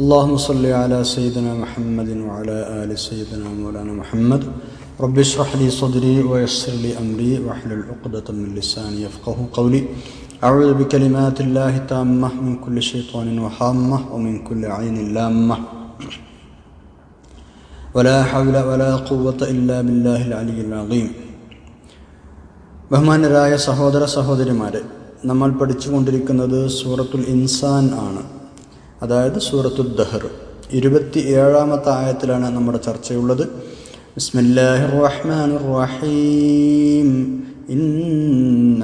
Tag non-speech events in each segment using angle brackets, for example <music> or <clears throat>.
اللهم صل على سيدنا محمد وعلى آل سيدنا مولانا محمد رب اشرح لي صدري ويسر لي أمري واحلل عقدة من لساني يفقه قولي أعوذ بكلمات الله التامة من كل شيطان وحامة ومن كل عين لامة ولا حول ولا قوة إلا بالله العلي العظيم ബഹുമാനരായ സഹോദര സഹോദരിമാരെ നമ്മൾ പഠിച്ചുകൊണ്ടിരിക്കുന്നത് സൂറത്തുൽ ഇൻസാൻ ആണ് അതായത് സൂറത്തുൽ ദഹർ ഇരുപത്തി ഏഴാമത്തെ ആയത്തിലാണ് നമ്മുടെ ചർച്ചയുള്ളത് ബിസ്മില്ലാഹിർ റഹ്മാനിർ റഹീം إن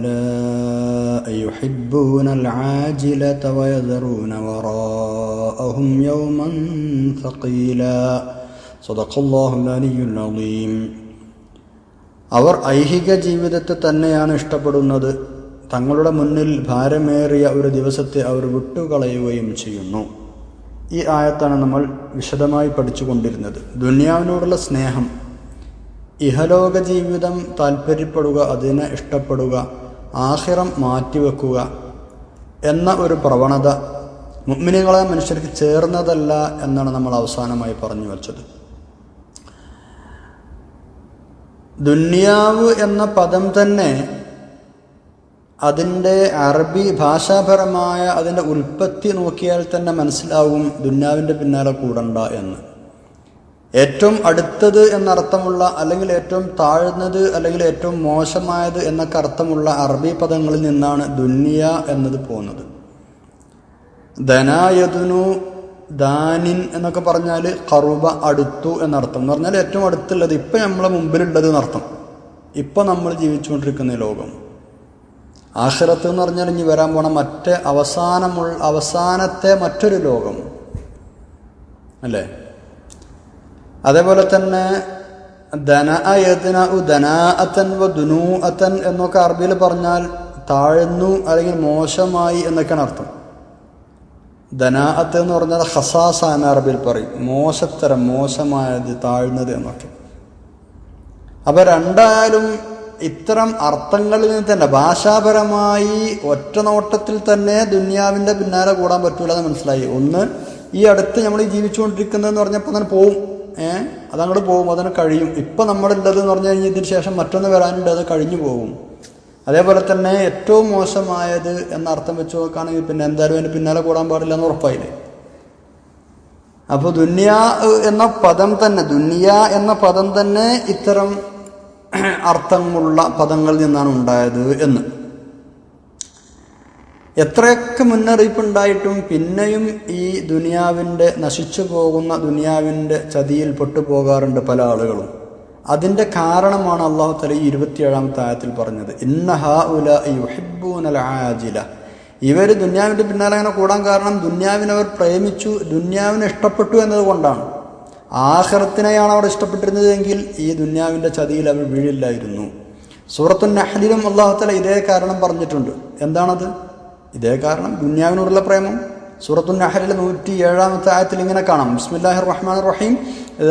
هؤلاء يحبون العاجلة ويذرون وراءهم يوما ثقيلا صدق الله العلي العظيم അവർ ഐഹിക ജീവിതത്തെ തന്നെയാണ് ഇഷ്ടപ്പെടുന്നത് തങ്ങളുടെ മുന്നിൽ ഭാരമേറിയ ഒരു ദിവസത്തെ അവർ വിട്ടുകളയുകയും ചെയ്യുന്നു. ഈ ആയത്താണ് നമ്മൾ വിശദമായി പഠിച്ചുകൊണ്ടിരുന്നത്. ദുനിയാവിനോടുള്ള സ്നേഹം. ഇഹലോക ജീവിതം താല്പര്യപ്പെടുക അതിനെ ഇഷ്ടപ്പെടുക ആഹിറം മാറ്റിവെക്കുക എന്ന ഒരു പ്രവണത മുഗ്മിനികളെ മനുഷ്യർക്ക് ചേർന്നതല്ല എന്നാണ് നമ്മൾ അവസാനമായി പറഞ്ഞു വച്ചത്. ദുന്യാവ് എന്ന പദം തന്നെ അതിന്റെ അറബി ഭാഷാപരമായ അതിന്റെ ഉൽപ്പത്തി നോക്കിയാൽ തന്നെ മനസ്സിലാവും ദുന്യാവിന്റെ പിന്നാലെ കൂടണ്ട എന്ന്. ഏറ്റവും അടുത്തത് എന്നർത്ഥമുള്ള അല്ലെങ്കിൽ ഏറ്റവും താഴ്ന്നത് അല്ലെങ്കിൽ ഏറ്റവും മോശമായത് എന്നൊക്കെ അർത്ഥമുള്ള അറബി പദങ്ങളിൽ നിന്നാണ് ദുന്യ എന്നത് പോകുന്നത്. ധനായതുനു ദാനിൻ എന്നൊക്കെ പറഞ്ഞാൽ കറുബ അടുത്തു എന്നർത്ഥം. എന്ന് പറഞ്ഞാൽ ഏറ്റവും അടുത്തുള്ളത് ഇപ്പം നമ്മളെ മുമ്പിലുള്ളത് എന്നർത്ഥം. ഇപ്പം നമ്മൾ ജീവിച്ചുകൊണ്ടിരിക്കുന്ന ലോകം. ആഖിറത്ത് എന്ന് പറഞ്ഞാൽ ഇനി വരാൻ പോണ മറ്റേ അവസാനമുള്ള അവസാനത്തെ മറ്റൊരു ലോകം. അല്ലേ? അതേപോലെ തന്നെ ധന യദ്ന ധനാഅത്തൻ വ ദുനൂ അത്തൻ എന്നൊക്കെ അറബിയിൽ പറഞ്ഞാൽ താഴ്ന്നു അല്ലെങ്കിൽ മോശമായി എന്നൊക്കെയാണ് അർത്ഥം. ധനാഅത്ത് എന്ന് പറഞ്ഞാൽ ഹസാസ എന്ന അറബിയിൽ പറയും. മോശത്തരം മോശമായത് താഴ്ന്നത് എന്നൊക്കെ. അപ്പൊ രണ്ടായാലും ഇത്തരം അർത്ഥങ്ങളിൽ നിന്ന് തന്നെ ഭാഷാപരമായി ഒറ്റ നോട്ടത്തിൽ തന്നെ ദുന്യാവിന്റെ പിന്നാലെ കൂടാൻ പറ്റൂല എന്ന് മനസ്സിലായി. ഒന്ന് ഈ അടുത്ത് നമ്മൾ ഈ ജീവിച്ചുകൊണ്ടിരിക്കുന്നതെന്ന് പറഞ്ഞപ്പോൾ തന്നെ പോവും. ഏഹ് അതങ്ങോട്ട് പോകും അതിന് കഴിയും. ഇപ്പം നമ്മളുള്ളത് എന്ന് പറഞ്ഞു കഴിഞ്ഞാൽ ഇതിന് ശേഷം മറ്റൊന്ന് വരാനുണ്ട് അത് കഴിഞ്ഞു പോകും അതേപോലെ തന്നെ ഏറ്റവും മോശമായത് എന്ന അർത്ഥം വെച്ച് നോക്കുകയാണെങ്കിൽ പിന്നെ എന്തായാലും അതിന് പിന്നാലെ കൂടാൻ പാടില്ല എന്ന് ഉറപ്പായില്ലേ? അപ്പോൾ ദുന്യ എന്ന പദം തന്നെ ദുനിയ എന്ന പദം തന്നെ ഇത്തരം <clears throat> അർത്ഥമുള്ള പദങ്ങളിൽ നിന്നാണ് ഉണ്ടായത് എന്ന്. എത്രയൊക്കെ മുന്നറിയിപ്പുണ്ടായിട്ടും പിന്നെയും ഈ ദുനിയാവിന്റെ നശിച്ചു പോകുന്ന ദുനിയാവിന്റെ ചതിയിൽ പെട്ടുപോകാറുണ്ട് പല ആളുകളും. അതിന്റെ കാരണമാണ് അള്ളാഹു തല ഈ ഇരുപത്തിയേഴാമത്തെ ആയത്തിൽ പറഞ്ഞത്. ഇന്ന ഹാ ഉല ആജില ഇവർ ദുന്യാവിന്റെ പിന്നാലെ അങ്ങനെ കൂടാൻ കാരണം ദുന്യാവിനവർ പ്രേമിച്ചു ദുന്യാവിനെ ഇഷ്ടപ്പെട്ടു എന്നതുകൊണ്ടാണ്. ആഹ്റത്തിനെയാണ് അവർ ഇഷ്ടപ്പെട്ടിരുന്നത് എങ്കിൽ ഈ ദുന്യാവിൻ്റെ ചതിയിൽ അവർ വീഴില്ലായിരുന്നു സൂറത്തു നഹലിലും അള്ളാഹുത്തല ഇതേ കാരണം പറഞ്ഞിട്ടുണ്ട് എന്താണത് ഇതേ കാരണം ദുന്യാവിനോടുള്ള പ്രേമം സൂറത്തു നഹലിലെ നൂറ്റി ഏഴാമത്തെ ആയത്തിൽ ഇങ്ങനെ കാണാം ബിസ്മില്ലാഹി റഹ്മാൻ റഹീം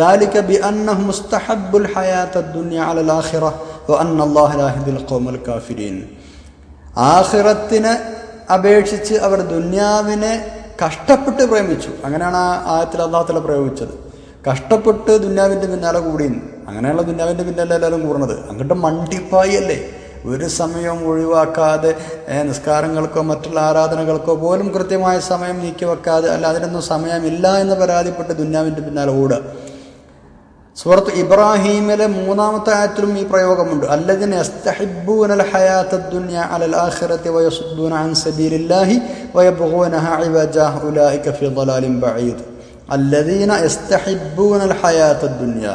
ذلك بأنه مستحب الحياة الدنيا على الآخرة وأن الله لا يهدي القوم الكافرين ആഖിറത്തിനെ അപേക്ഷിച്ച് അവർ ദുന്യാവിനെ കഷ്ടപ്പെട്ട് പ്രേമിച്ചു അങ്ങനെയാണ് ആ ആയത്തിൽ അള്ളാഹത്തില പ്രയോഗിച്ചത് കഷ്ടപ്പെട്ട് ദുന്യാവിന്റെ പിന്നാലെ കൂടി. അങ്ങനെയുള്ള ദുന്യാവിന്റെ പിന്നാലെ എല്ലാവരും കൂടുന്നത് അങ്ങോട്ട് മണ്ടിപ്പായി അല്ലേ ഒരു സമയവും ഒഴിവാക്കാതെ നിസ്കാരങ്ങൾക്കോ മറ്റുള്ള ആരാധനകൾക്കോ പോലും കൃത്യമായ സമയം നീക്കി വെക്കാതെ അല്ല അതിനൊന്നും സമയമില്ല എന്ന് പരാതിപ്പെട്ട് ദുന്യാവിന്റെ പിന്നാലെ ഓടുക. സുഹൃത്ത് ഇബ്രാഹീമിലെ മൂന്നാമത്തെ ആയത്തിലും ഈ പ്രയോഗമുണ്ട്. അല്ലതിന് അൻ സബീലില്ലാഹി അല്ലദീന യസ്തഹിബ്ബൂനൽ ഹയാത്ത ദുനിയ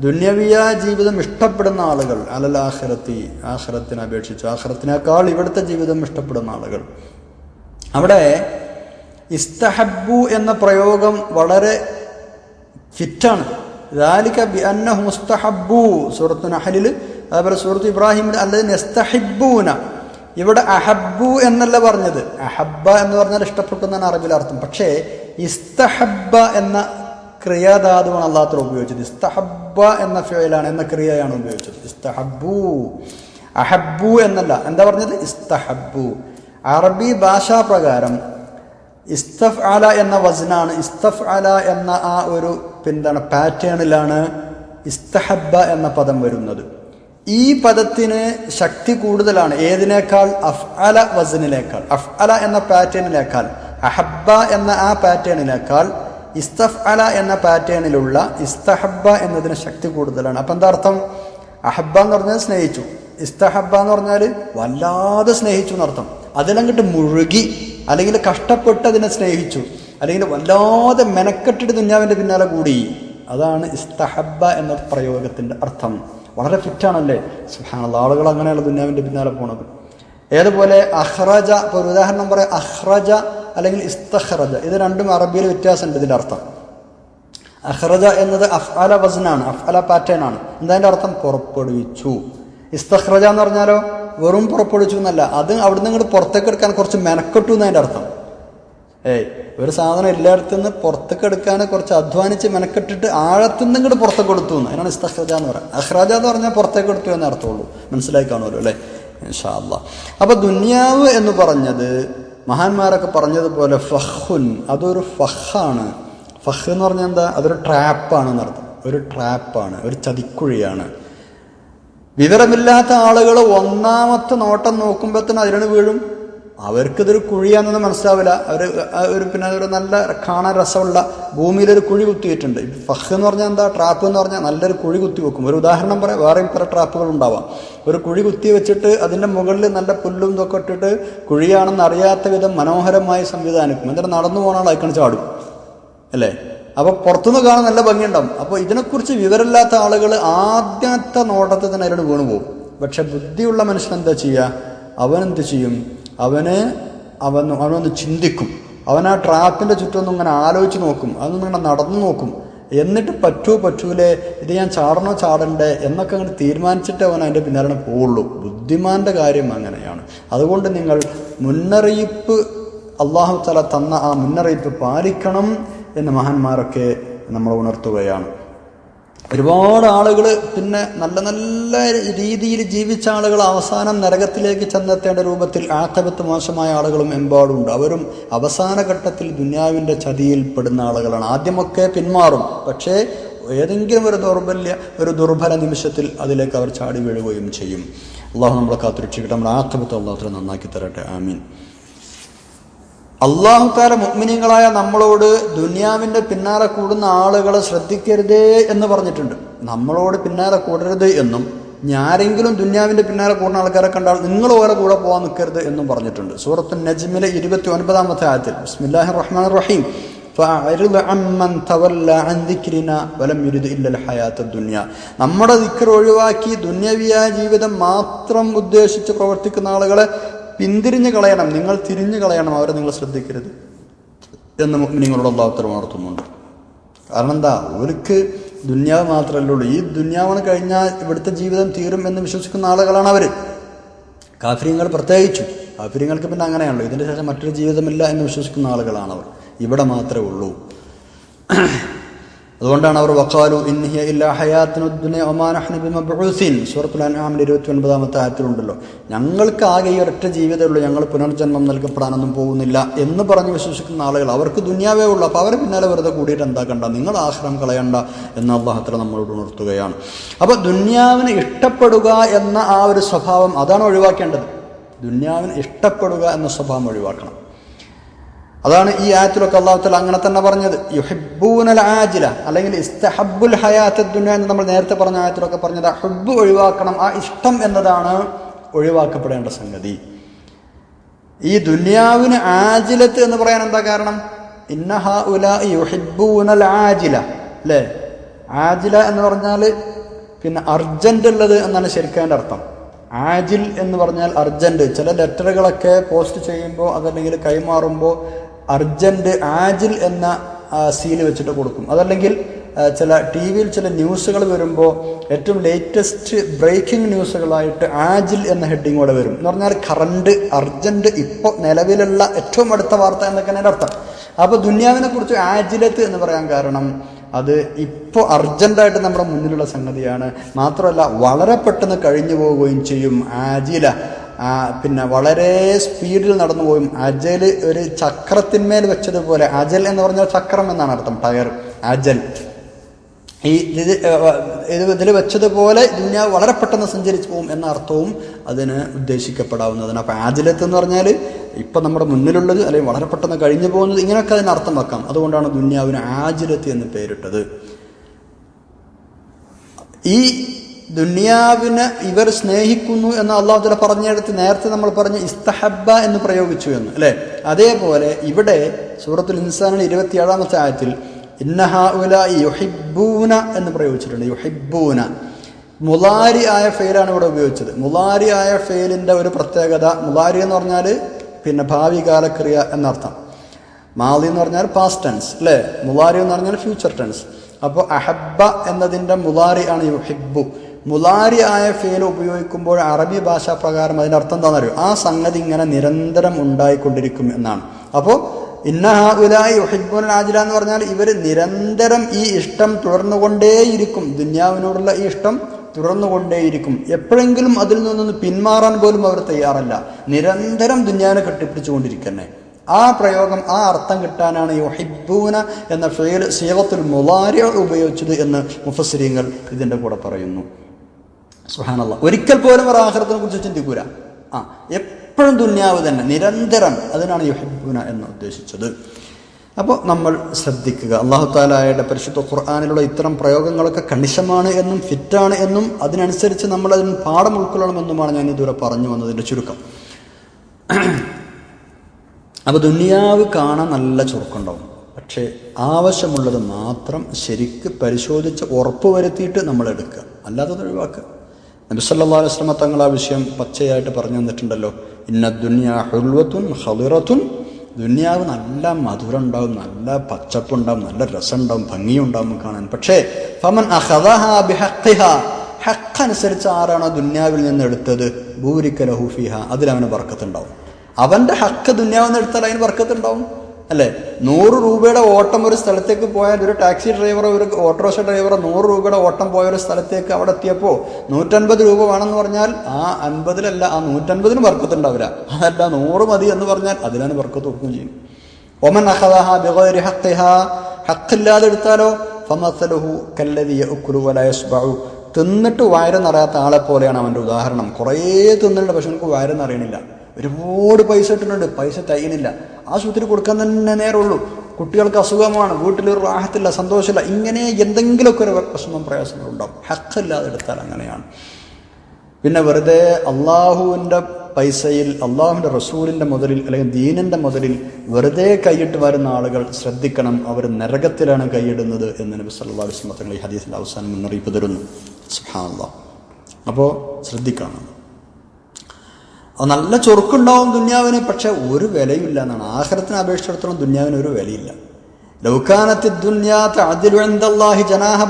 ദുന്യവിയ ജീവിതം ഇഷ്ടപ്പെടുന്ന ആളുകൾ അലൽ ആഖിറത്തി ആഖിറത്തിനെ അപേക്ഷിച്ച് ആഖിറത്തിനേക്കാൾ ഇവിടുത്തെ ജീവിതം ഇഷ്ടപ്പെടുന്ന ആളുകൾ അവിടെ ഇസ്തഹബു എന്ന പ്രയോഗം വളരെ ഫിറ്റാണ് ذلك بأنه مستحبوا സൂറത്ത് നഹലിൽ അതുപോലെ സൂറത്ത് ഇബ്രാഹിമിൽ അല്ലത് നെസ്തഹിബൂന ഇവിടെ അഹബ്ബു എന്നല്ല പറഞ്ഞത് അഹബ്ബ എന്ന് പറഞ്ഞാൽ ഇഷ്ടപ്പെട്ടു എന്നാണ് അറബിൽ അർത്ഥം പക്ഷേ ഇസ്തഹബ്ബ എന്ന ക്രിയാധാതുവാണ് അള്ളാഹത്തിൽ ഉപയോഗിച്ചത് ഇസ്തഹബ എന്ന ഫിയലാണ് എന്ന ക്രിയയാണ് ഉപയോഗിച്ചത് ഇസ്തഹബു അഹബു എന്നല്ല. എന്താ പറഞ്ഞത്? ഇസ്തഹബു അറബി ഭാഷാപ്രകാരം ഇസ്തഫ് അല എന്ന വസനാണ് ഇസ്തഫ് അല എന്ന ആ ഒരു പിന്താണ് പാറ്റേണിലാണ് ഇസ്തഹബ എന്ന പദം വരുന്നത്. ഈ പദത്തിന് ശക്തി കൂടുതലാണ്. ഏതിനേക്കാൾ? അഫ് അല വസനിലേക്കാൾ അഫ് അല എന്ന പാറ്റേണിലേക്കാൾ അഹബ്ബ എന്ന ആ പാറ്റേണിനേക്കാൾ ഇസ്തഫ് അല എന്ന പാറ്റേണിലുള്ള ഇസ്തഹബ്ബ എന്നതിന് ശക്തി കൂടുതലാണ്. അപ്പം എന്താ അർത്ഥം അഹബ്ബ എന്ന് പറഞ്ഞാൽ സ്നേഹിച്ചു. ഇസ്തഹബ്ബ എന്ന് പറഞ്ഞാൽ വല്ലാതെ സ്നേഹിച്ചു എന്നർത്ഥം. അതിലങ്ങോട്ട് മുഴുകി അല്ലെങ്കിൽ കഷ്ടപ്പെട്ട് അതിനെ സ്നേഹിച്ചു അല്ലെങ്കിൽ വല്ലാതെ മെനക്കെട്ടിട്ട് ദുഞ്ഞാവിന്റെ പിന്നാലെ കൂടി. അതാണ് ഇസ്തഹബ്ബ എന്ന പ്രയോഗത്തിന്റെ അർത്ഥം. വളരെ ഫിറ്റാണല്ലേ? സുഹാനുള്ള ആളുകൾ അങ്ങനെയുള്ള ദുഞ്ഞാവിന്റെ പിന്നാലെ പോണത്. ഏതുപോലെ? അഹ്റജ ഇപ്പോൾ ഒരു ഉദാഹരണം പറയാം. അഹ്റജ അല്ലെങ്കിൽ ഇസ്തഹ്റജ ഇത് രണ്ടും അറബിയിൽ വ്യത്യാസമുണ്ട് ഇതിന്റെ അർത്ഥം. അഹ്റജ എന്നത് അഫ്അല വസനാണ് അഫ്അല പാറ്റേൺ ആണ്. എന്താ അർത്ഥം പുറപ്പെടുവിച്ചു. ഇസ്തഹ്റജ എന്ന് പറഞ്ഞാലോ വെറും പുറപ്പെടുവിച്ചു എന്നല്ല. അത് അവിടുന്ന് ഇങ്ങോട്ട് പുറത്തേക്ക് എടുക്കാൻ കുറച്ച് മെനക്കെട്ടു എന്നതിന്റെ അർത്ഥം. ഏയ് ഒരു സാധനം എല്ലായിടത്തു നിന്ന് പുറത്തേക്ക് എടുക്കാൻ കുറച്ച് അധ്വാനിച്ച് മെനക്കെട്ടിട്ട് ആഴത്തുനിന്ന് ഇങ്ങോട്ട് പുറത്തേക്ക് എടുത്തു എന്ന്. അതിനാണ് ഇസ്തഹ്റജ എന്ന് പറയുന്നത്. അഹ്റജ എന്ന് പറഞ്ഞാൽ പുറത്തേക്ക് എടുത്തു എന്നേ അർത്ഥമുള്ളൂ. മനസ്സിലായി കാണുമല്ലോ അല്ലേ? ഇൻഷാല്ല അപ്പൊ ദുന്യാവ് എന്ന് പറഞ്ഞത് മഹാന്മാരൊക്കെ പറഞ്ഞതുപോലെ ഫഹുൻ അതൊരു ഫഹാണ്. ഫഹ് എന്ന് പറഞ്ഞാൽ എന്താ? അതൊരു ട്രാപ്പാണ് എന്നർത്ഥം. ഒരു ട്രാപ്പാണ് ഒരു ചതിക്കുഴിയാണ്. വിവരമില്ലാത്ത ആളുകൾ ഒന്നാമത്തെ നോട്ടം തന്നെ അതിനാണ് വീഴും. അവർക്കിതൊരു കുഴിയാണെന്ന് മനസ്സിലാവില്ല. അവർ ഒരു പിന്നെ ഒരു നല്ല കാണാൻ രസമുള്ള ഭൂമിയിലൊരു കുഴി കുത്തിയിട്ടുണ്ട്. ഫഹ് എന്ന് പറഞ്ഞാൽ എന്താ? ട്രാപ്പ് എന്ന് പറഞ്ഞാൽ നല്ലൊരു കുഴി കുത്തി വെക്കും. ഒരു ഉദാഹരണം പറയാം. വേറെയും പല ട്രാപ്പുകൾ ഉണ്ടാവാം. ഒരു കുഴി കുത്തി വെച്ചിട്ട് അതിന്റെ മുകളിൽ നല്ല പുല്ലും ഇതൊക്കെ ഇട്ടിട്ട് കുഴിയാണെന്ന് അറിയാത്ത വിധം മനോഹരമായി സംവിധാനിക്കും. എന്നിട്ട് നടന്നു പോകണ ആൾ അയക്കണ ചാടും. അല്ലേ? അപ്പോൾ പുറത്തുനിന്ന് കാണാൻ നല്ല ഭംഗിയുണ്ടാവും. അപ്പോൾ ഇതിനെക്കുറിച്ച് വിവരമില്ലാത്ത ആളുകൾ ആദ്യത്തെ നോട്ടത്തിൽ തന്നെ അതിനോട് വീണു പോകും പക്ഷെ ബുദ്ധിയുള്ള മനുഷ്യൻ എന്താ ചെയ്യുക? അവനെന്ത് ചെയ്യും? അവന് അവൻ അവനൊന്ന് ചിന്തിക്കും. അവൻ ആ ട്രാപ്പിന്റെ ചുറ്റൊന്നും ഇങ്ങനെ ആലോചിച്ച് നോക്കും. അതൊന്നും ഇങ്ങനെ നടന്നു നോക്കും. എന്നിട്ട് പറ്റൂ പറ്റൂലേ ഇത് ഞാൻ ചാടണോ ചാടണ്ടേ എന്നൊക്കെ അങ്ങനെ തീരുമാനിച്ചിട്ട് അവൻ അതിന്റെ പിന്നാലെ പോവുള്ളൂ. ബുദ്ധിമാന്റെ കാര്യം അങ്ങനെയാണ്. അതുകൊണ്ട് നിങ്ങൾ മുന്നറിയിപ്പ് അള്ളാഹു തല തന്ന ആ മുന്നറിയിപ്പ് പാലിക്കണം എന്ന് മഹാന്മാരൊക്കെ നമ്മൾ ഉണർത്തുകയാണ്. ഒരുപാട് ആളുകൾ പിന്നെ നല്ല നല്ല രീതിയിൽ ജീവിച്ച ആളുകൾ അവസാനം നരകത്തിലേക്ക് ചെന്നെത്തേണ്ട രൂപത്തിൽ ആത്തപത്ത് മോശമായ ആളുകളും എമ്പാടുണ്ട് അവരും അവസാന ഘട്ടത്തിൽ ദുന്യാവിന്റെ ചതിയിൽ പെടുന്ന ആളുകളാണ്. ആദ്യമൊക്കെ പിന്മാറും. പക്ഷേ ഏതെങ്കിലും ഒരു ദൗർബല്യ ഒരു ദുർബല നിമിഷത്തിൽ അതിലേക്ക് അവർ ചാടി വീഴുകയും ചെയ്യും. അള്ളാഹു നമ്മളെ കാത്തുരക്ഷിക്കട്ടെ. നമ്മുടെ ആത്തപത്ത് അള്ളാഹു നന്നാക്കി തരട്ടെ. ആമീൻ. അള്ളാഹു താല മുഗ്മിനികളായ നമ്മളോട് ദുനിയാവിന്റെ പിന്നാലെ കൂടുന്ന ആളുകളെ ശ്രദ്ധിക്കരുത് എന്ന് പറഞ്ഞിട്ടുണ്ട്. നമ്മളോട് പിന്നാലെ കൂടരുത് എന്നും ഞാരെങ്കിലും ദുന്യാവിന്റെ പിന്നാലെ കൂടുന്ന ആൾക്കാരെ കണ്ടാൽ നിങ്ങൾ ഓരോ കൂടെ പോകാൻ നിൽക്കരുത് എന്നും പറഞ്ഞിട്ടുണ്ട്. സൂറത്ത് നജ്മിലെ ഇരുപത്തി ഒൻപതാമത്തെ ആയത്തിൽ ബിസ്മില്ലാഹി റഹ്മാൻ റഹീം നമ്മുടെ ദിക്കർ ഒഴിവാക്കി ദുന്യവിയായ ജീവിതം മാത്രം ഉദ്ദേശിച്ച് പ്രവർത്തിക്കുന്ന ആളുകളെ പിന്തിരിഞ്ഞു കളയണം നിങ്ങൾ തിരിഞ്ഞു കളയണം അവരെ നിങ്ങൾ ശ്രദ്ധിക്കരുത് എന്ന് നിങ്ങളോട് അള്ളാഹുത്തരം ഉണർത്തുന്നുണ്ട് കാരണം എന്താ? അവർക്ക് ദുന്യാവ് മാത്രമല്ല ഉള്ളൂ. ഈ ദുന്യാവിന് കഴിഞ്ഞാൽ ഇവിടുത്തെ ജീവിതം തീരും എന്ന് വിശ്വസിക്കുന്ന ആളുകളാണ് അവർ കാഫര്യങ്ങൾ പ്രത്യേകിച്ചു. കാഫര്യങ്ങൾക്ക് പിന്നെ അങ്ങനെയാണല്ലോ. ഇതിന്റെ ശേഷം മറ്റൊരു ജീവിതമില്ല എന്ന് വിശ്വസിക്കുന്ന ആളുകളാണ് അവർ ഇവിടെ മാത്രമേ ഉള്ളൂ. അതുകൊണ്ടാണ് അവർ വക്കാലു ഇൻഹിയ ഇല്ലാ ഹയാത്തിനുദ്ദിനെ ഒമാനഹ്ന ബിമബ്ഊസിൻ. സൂറത്തുൽ അൻആമിൽ ഇരുപത്തി ഒൻപതാമത്തെ ആയത്തിലുണ്ടല്ലോ. ഞങ്ങൾക്ക് ആകെ ഈ ഒരൊറ്റ ജീവിതമേ ഉള്ളൂ ഞങ്ങൾ പുനർജന്മം നൽകപ്പെടാനൊന്നും പോകുന്നില്ല എന്ന് പറഞ്ഞ് വിശ്വസിക്കുന്ന ആളുകൾ അവർക്ക് ദുനിയാവേ ഉള്ളൂ. അപ്പോൾ അവർ പിന്നാലെ വെറുതെ കൂടിയിട്ട് എന്താക്കണ്ട നിങ്ങൾ ആശ്രമം കളയണ്ട എന്ന് അള്ളാഹത്തിൽ നമ്മളോട് ഉണർത്തുകയാണ്. അപ്പോൾ ദുന്യാവിനെ ഇഷ്ടപ്പെടുക എന്ന ആ ഒരു സ്വഭാവം അതാണ് ഒഴിവാക്കേണ്ടത്. ദുന്യാവിന് ഇഷ്ടപ്പെടുക എന്ന സ്വഭാവം ഒഴിവാക്കണം. അതാണ് ഈ ആയത്തിലൊക്കെ അള്ളാഹുത്തല അങ്ങനെ തന്നെ പറഞ്ഞത്. യുഹിബൂനൽ ആജില അല്ലെങ്കിൽ ഇസ്തഹബുൽ ഹയാത്ത് ദുനിയ എന്ന് നമ്മൾ നേരത്തെ പറഞ്ഞ ആയത്തിലൊക്കെ പറഞ്ഞത്. ഹുബ് ഒഴിവാക്കണം ആ ഇഷ്ടം എന്നതാണ് ഒഴിവാക്കപ്പെടേണ്ട സംഗതി. ഈ ദുന്യാവിന് ആജിലത്ത് എന്ന് പറയാൻ എന്താ കാരണം? ഇന്നഹ ഉല യുഹിബൂനൽ ആജില അല്ലേ? ആജില എന്ന് പറഞ്ഞാൽ പിന്നെ അർജന്റ് ഉള്ളത് എന്നാണ് ശരിക്കും അർത്ഥം. ആജിൽ എന്ന് പറഞ്ഞാൽ അർജന്റ് ചില ലെറ്ററുകളൊക്കെ പോസ്റ്റ് ചെയ്യുമ്പോൾ അതല്ലെങ്കിൽ കൈമാറുമ്പോൾ അർജന്റ് ആജിൽ എന്ന സീൽ വെച്ചിട്ട് കൊടുക്കും. അതല്ലെങ്കിൽ ചില ടി വിയിൽ ചില ന്യൂസുകൾ വരുമ്പോൾ ഏറ്റവും ലേറ്റസ്റ്റ് ബ്രേക്കിംഗ് ന്യൂസുകളായിട്ട് ആജിൽ എന്ന ഹെഡിങ്ങോടെ വരും. എന്ന് പറഞ്ഞാൽ കറണ്ട് അർജന്റ് ഇപ്പോൾ നിലവിലുള്ള ഏറ്റവും അടുത്ത വാർത്ത എന്നൊക്കെ എന്റെ അർത്ഥം. അപ്പോൾ ദുന്യാവിനെ കുറിച്ച് ആജിലത്ത് എന്ന് പറയാൻ കാരണം അത് ഇപ്പോൾ അർജന്റായിട്ട് നമ്മുടെ മുന്നിലുള്ള സംഗതിയാണ്. മാത്രമല്ല വളരെ പെട്ടെന്ന് കഴിഞ്ഞു പോവുകയും ചെയ്യും ആജില. പിന്നെ വളരെ സ്പീഡിൽ നടന്നു പോയും. അജൽ ഒരു ചക്രത്തിന്മേൽ വെച്ചതുപോലെ അജൽ എന്ന് പറഞ്ഞാൽ ചക്രം എന്നാണ് അർത്ഥം ടയർ അജൽ. ഈ ഇത് ഇത് ഇതിൽ വെച്ചതുപോലെ ദുന്യാവ് വളരെ പെട്ടെന്ന് സഞ്ചരിച്ചു പോകും എന്ന അർത്ഥവും അതിന് ഉദ്ദേശിക്കപ്പെടാവുന്നതാണ്. അപ്പോൾ ആജിലത്ത് എന്ന് പറഞ്ഞാൽ ഇപ്പം നമ്മുടെ മുന്നിലുള്ളത് അല്ലെങ്കിൽ വളരെ പെട്ടെന്ന് കഴിഞ്ഞു പോകുന്നത് ഇങ്ങനെയൊക്കെ അതിന് അർത്ഥം വെക്കാം. അതുകൊണ്ടാണ് ദുന്യാവിന് ആജിലത്ത് എന്ന് പേരിട്ടത്. ഈ ദുന്യാവിനെ ഇവർ സ്നേഹിക്കുന്നു എന്ന് അള്ളാഹു തല പറഞ്ഞെടുത്ത് നേരത്തെ നമ്മൾ പറഞ്ഞ ഇസ്തഹബ എന്ന് പ്രയോഗിച്ചു എന്ന് അല്ലേ? അതേപോലെ ഇവിടെ സൂറത്തുൽ ഇൻസാനിൽ ഇരുപത്തിയേഴാമത്തെ ആയത്തിൽ യുഹിബൂന എന്ന് പ്രയോഗിച്ചിട്ടുണ്ട്. യുഹിബൂന മുലാരി ആയ ഫെയിലാണ് ഇവിടെ ഉപയോഗിച്ചത്. മുലാരി ആയ ഫെയിലിന്റെ ഒരു പ്രത്യേകത മുലാരി എന്ന് പറഞ്ഞാൽ പിന്നെ ഭാവി കാലക്രിയ എന്നർത്ഥം. മാലി എന്ന് പറഞ്ഞാൽ പാസ്റ്റ് ടെൻസ് അല്ലേ? മുലാരി എന്ന് പറഞ്ഞാൽ ഫ്യൂച്ചർ ടെൻസ് അപ്പോൾ അഹബ്ബ എന്നതിന്റെ മുലാരി ആണ് യുഹിബു മുലാരി ആയ ഫേൽ ഉപയോഗിക്കുമ്പോൾ അറബി ഭാഷാ പ്രകാരം അതിന്റെ അർത്ഥം എന്താണെന്നറിയോ? ആ സംഗതി ഇങ്ങനെ നിരന്തരം ഉണ്ടായിക്കൊണ്ടിരിക്കും എന്നാണ്. അപ്പോൾ ഇന്നഹാഉലായി യുഹിബുൻ ആജില എന്ന് പറഞ്ഞാൽ ഇവർ നിരന്തരം ഈ ഇഷ്ടം തുടർന്നുകൊണ്ടേയിരിക്കും. ദുന്യാവിനോടുള്ള ഈ ഇഷ്ടം തുടർന്നുകൊണ്ടേയിരിക്കും. എപ്പോഴെങ്കിലും അതിൽ നിന്നൊന്ന് പിന്മാറാൻ പോലും അവർ തയ്യാറല്ല. നിരന്തരം ദുന്യാവിനെ കെട്ടിപ്പിടിച്ചുകൊണ്ടിരിക്കന്നെ. ആ പ്രയോഗം ആ അർത്ഥം കിട്ടാനാണ് യുഹിബൂന എന്ന ഫേൽ സീവത്തുൽ മുലാരി ഉപയോഗിച്ചത് എന്ന് മുഫസ്രീങ്ങൾ ഇതിന്റെ കൂടെ പറയുന്നു. സുഹാനല്ല ഒരിക്കൽ പോലും ഒരു ആഹ്റത്തിനെ കുറിച്ച് ചിന്തിക്കൂല. ആ എപ്പോഴും ദുന്യാവ് തന്നെ നിരന്തരം അതിനാണ് യുഹിബൂന എന്ന് ഉദ്ദേശിച്ചത്. അപ്പോൾ നമ്മൾ ശ്രദ്ധിക്കുക അള്ളാഹു താലായുടെ പരിശുദ്ധ ഖുർആാനിലുള്ള ഇത്തരം പ്രയോഗങ്ങളൊക്കെ കണിശമാണ് എന്നും ഫിറ്റാണ് എന്നും അതിനനുസരിച്ച് നമ്മൾ അതിന് പാഠം ഉൾക്കൊള്ളണമെന്നുമാണ് ഞാൻ ഇതുവരെ പറഞ്ഞു വന്നതിന്റെ ചുരുക്കം. അപ്പോൾ ദുനിയാവ് കാണാൻ നല്ല ചുരുക്കുണ്ടാവും പക്ഷേ ആവശ്യമുള്ളത് മാത്രം ശരിക്ക് പരിശോധിച്ച് ഉറപ്പ് വരുത്തിയിട്ട് നമ്മൾ എടുക്കുക. അല്ലാത്തത് ഒഴിവാക്കുക. നബിസല്ലാ വസ്ലമ തങ്ങൾ ആ വിഷയം പച്ചയായിട്ട് പറഞ്ഞു തന്നിട്ടുണ്ടല്ലോ. ഇന്ന ദുനിയാ ഹുൽവത്തുൻ ഹളിറത്തുൻ ദുനിയാവ് നല്ല മധുരം ഉണ്ടാവും നല്ല പച്ചപ്പുണ്ടാവും നല്ല രസമുണ്ടാവും ഭംഗിയുണ്ടാവും കാണാൻ. പക്ഷേ ഫമൻ ഹക്ക് ആരാണോ ദുന്യാവിൽ നിന്ന് എടുത്തത്? ഭൂരിക്ക ലഹൂഫിഹ അതിലവന് ബർക്കത്തുണ്ടാവും അവന്റെ ഹക്ക് ദുന്യാവെന്ന് എടുത്താൽ അതിന് വർക്കത്തുണ്ടാവും. അല്ലേ? നൂറ് രൂപയുടെ ഓട്ടം ഒരു സ്ഥലത്തേക്ക് പോയാൽ ഒരു ടാക്സി ഡ്രൈവറോ ഒരു ഓട്ടോറിക്ഷ ഡ്രൈവറോ നൂറ് രൂപയുടെ ഓട്ടം പോയ ഒരു സ്ഥലത്തേക്ക് അവിടെ എത്തിയപ്പോൾ നൂറ്റൻപത് രൂപ വേണമെന്ന് പറഞ്ഞാൽ ആ അൻപതിലല്ല ആ നൂറ്റൻപതിന് വർക്കത്തുണ്ടാവില്ല. അതല്ല നൂറ് മതി എന്ന് പറഞ്ഞാൽ അതിലാണ് വർക്കത്ത് കൊടുക്കുകയും ചെയ്യും. ഒമൻ അഹദഹ ബിഗൈരി ഹക്കില്ലാതെ എടുത്താലോ? ഫമസലുഹു യഅക്കുലു വലാ യസ്ബഉ. തിന്നിട്ട് വയറ് നിറയാത്ത ആളെ പോലെയാണ് അവന്റെ ഉദാഹരണം. കുറേ തിന്നിട്ടുണ്ട് പക്ഷെ നമുക്ക് വയറ് നിറയണില്ല. ഒരുപാട് പൈസ ഇട്ടിട്ടുണ്ട്. പൈസ തയ്യലില്ല ആശുപത്രി കൊടുക്കാൻ തന്നെ നേരമുള്ളൂ. കുട്ടികൾക്ക് അസുഖമാണ്. വീട്ടിൽ റാഹത്തില്ല സന്തോഷമില്ല. ഇങ്ങനെ എന്തെങ്കിലുമൊക്കെ ഒരു പ്രശ്നം പ്രയാസങ്ങളുണ്ടാവും ഹക്കില്ലാതെ എടുത്താൽ അങ്ങനെയാണ്. പിന്നെ വെറുതെ അള്ളാഹുവിന്റെ പൈസയിൽ അള്ളാഹുവിന്റെ റസൂലിന്റെ മുതലിൽ അല്ലെങ്കിൽ ദീനിന്റെ മുതലിൽ വെറുതെ കൈയിട്ട് വരുന്ന ആളുകൾ ശ്രദ്ധിക്കണം. അവർ നരകത്തിലാണ് കൈയിടുന്നത് എന്ന് നബി സല്ലാ വസ്ലം ഈ ഹദീസിന്റെ അവസാനം മുന്നറിയിപ്പ് തരുന്നു. അപ്പോൾ ശ്രദ്ധിക്കണം. നല്ല ചൊറുക്കുണ്ടാവും ദുന്യാവിന് പക്ഷെ ഒരു വിലയില്ല എന്നാണ്. ആഹ്റത്തിനെ അപേക്ഷിച്ചിടത്തോളം ദുന്യാവിന് ഒരു വിലയില്ല. ലൗകാനത്തി ദുന്യാഹി അതിലുഴന്തല്ലാഹി ജനാഹ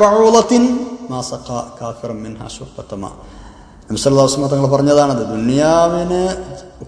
പറഞ്ഞതാണത് ദുന്യാവിന്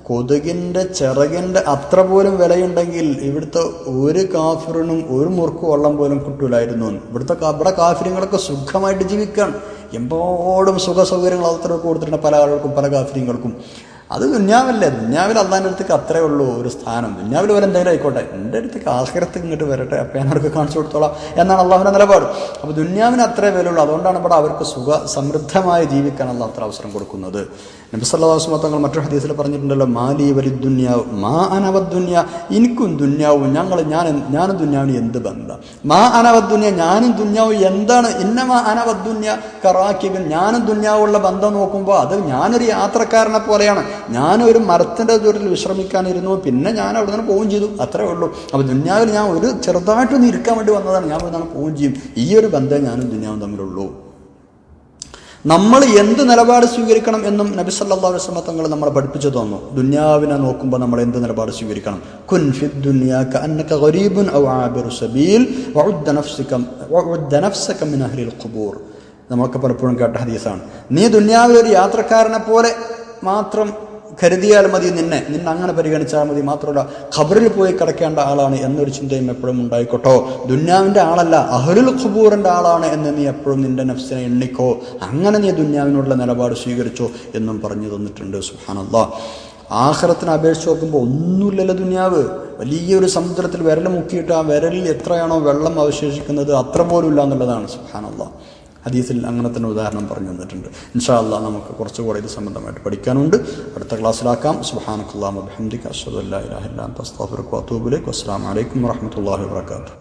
കൊതുകിന്റെ ചിറകിന്റെ അത്ര പോലും വിലയുണ്ടെങ്കിൽ ഇവിടുത്തെ ഒരു കാഫിറിനും ഒരു മുറുക്ക് വെള്ളം പോലും കിട്ടൂലായിരുന്നു. ഇവിടുത്തെ ഇവിടെ കാഫിര്യങ്ങളൊക്കെ സുഖമായിട്ട് ജീവിക്കാൻ എമ്പോടും സുഖ സൗകര്യങ്ങൾ അത്ര കൊടുത്തിട്ടുണ്ട് പല ആളുകൾക്കും പല കാഫിര്യങ്ങൾക്കും അത് ദുന്യാവല്ലേ. ദുന്യാവിൽ അള്ളാന്റെ അടുത്തേക്ക് അത്രേ ഉള്ളൂ ഒരു സ്ഥാനം. ദുന്യാവിൽ വരെ എന്തെങ്കിലും ആയിക്കോട്ടെ. എന്റെ അടുത്തേക്ക് ആഹ്രത്ത് ഇങ്ങോട്ട് വരട്ടെ. അപ്പം ഞാൻ അവർക്ക് കാണിച്ചു കൊടുത്തോളാം എന്നാണ് അള്ളാഹുവിന്റെ നിലപാട്. അപ്പോൾ ദുന്യാവിന് അത്രേ വിലയുള്ളൂ. അതുകൊണ്ടാണ് ഇവിടെ അവർക്ക് സുഖ സമൃദ്ധമായി ജീവിക്കാൻ അല്ല അത്ര അവസരം കൊടുക്കുന്നത്. നബിസല്ലാസ്മ തങ്ങൾ മറ്റൊരു ഹദീസിൽ പറഞ്ഞിട്ടുണ്ടല്ലോ മാലി വരി ദുന്യാവ് മാ അനവദ്ദുന്യ എനിക്കും ദുന്യാവും ഞങ്ങൾ ഞാൻ ഞാനും ദുന്യാവിന് എന്ത് ബന്ധം? മാ അനവദ്ദുന്യ ഞാനും ദുന്യാവും എന്താണ്? ഇന്നമാ അനവദ്ദുന്യ കറാക്കിബിൻ ഞാനും ദുന്യാവുള്ള ബന്ധം നോക്കുമ്പോൾ അത് ഞാനൊരു യാത്രക്കാരനെ പോലെയാണ്. ഞാനൊരു മരത്തിന്റെ ദൂരത്തിൽ വിശ്രമിക്കാനിരുന്നു പിന്നെ ഞാൻ അവിടെ നിന്ന് പോവുകയും ചെയ്തു അത്രേ ഉള്ളൂ. അപ്പോൾ ദുന്യാവിൽ ഞാൻ ഒരു ചെറുതായിട്ടൊന്ന് ഇരിക്കാൻ വേണ്ടി വന്നതാണ് ഞാൻ അവിടെ നിന്ന് പോവുകയും ചെയ്യും. ഈ ഒരു ബന്ധം ഞാനും ദുന്യാവും തമ്മിലുള്ളൂ. നമ്മൾ എന്ത് നിലപാട് സ്വീകരിക്കണം എന്നും നബി സല്ലാ വസല്ലം തങ്ങൾ നമ്മളെ പഠിപ്പിച്ചു തന്നു. ദുന്യാവിനെ നോക്കുമ്പോൾ നമ്മൾ എന്ത് നിലപാട് സ്വീകരിക്കണം? കുൻ ഖുബൂർ. നമ്മളൊക്കെ പലപ്പോഴും കേട്ട ഹദീസാണ്. നീ ദുന്യാവിൽ ഒരു യാത്രക്കാരനെ പോലെ മാത്രം കരുതിയാൽ മതി നിന്നെ. നിന്നെ അങ്ങനെ പരിഗണിച്ചാൽ മതി. മാത്രമല്ല ഖബറിൽ പോയി കിടക്കേണ്ട ആളാണ് എന്നൊരു ചിന്തയും എപ്പോഴും ഉണ്ടായിക്കോട്ടോ. ദുന്യാവിന്റെ ആളല്ല അഹരുൽ ഖബൂറിന്റെ ആളാണ് എന്ന് നീ എപ്പോഴും നിന്റെ നഫ്സിനെ എണ്ണിക്കോ. അങ്ങനെ നീ ദുന്യാവിനോടുള്ള നിലപാട് സ്വീകരിച്ചോ എന്നും പറഞ്ഞു തന്നിട്ടുണ്ട്. സുഹാനല്ലാ ആഹ്റത്തിനെ അപേക്ഷിച്ച് നോക്കുമ്പോൾ ഒന്നുമില്ലല്ലോ ദുന്യാവ്. വലിയൊരു സമുദ്രത്തിൽ വിരൽ മുക്കിയിട്ട് ആ വിരലിൽ എത്രയാണോ വെള്ളം അവശേഷിക്കുന്നത് അത്ര പോലും ഇല്ല എന്നുള്ളതാണ്. സുഹാനല്ലാ ഹദീസിൽ അങ്ങനെ തന്നെ ഉദാഹരണം പറഞ്ഞു തന്നിട്ടുണ്ട്. ഇൻഷാ അല്ലാ നമുക്ക് കുറച്ചുകൂടെ ഇത് സംബന്ധമായിട്ട് പഠിക്കാനുണ്ട്. അടുത്ത ക്ലാസ്സിലാക്കാം. സുഹാനക്കുല്ലാം അബഹമ്മദിക്ക് അസ്വദ് അല്ലാ ഇലാഹില്ലാ വത്തൂബുലേക്ക് അസ്സാം വലൈക്കും വാഹമത്തല്ലാഹി വാത്തു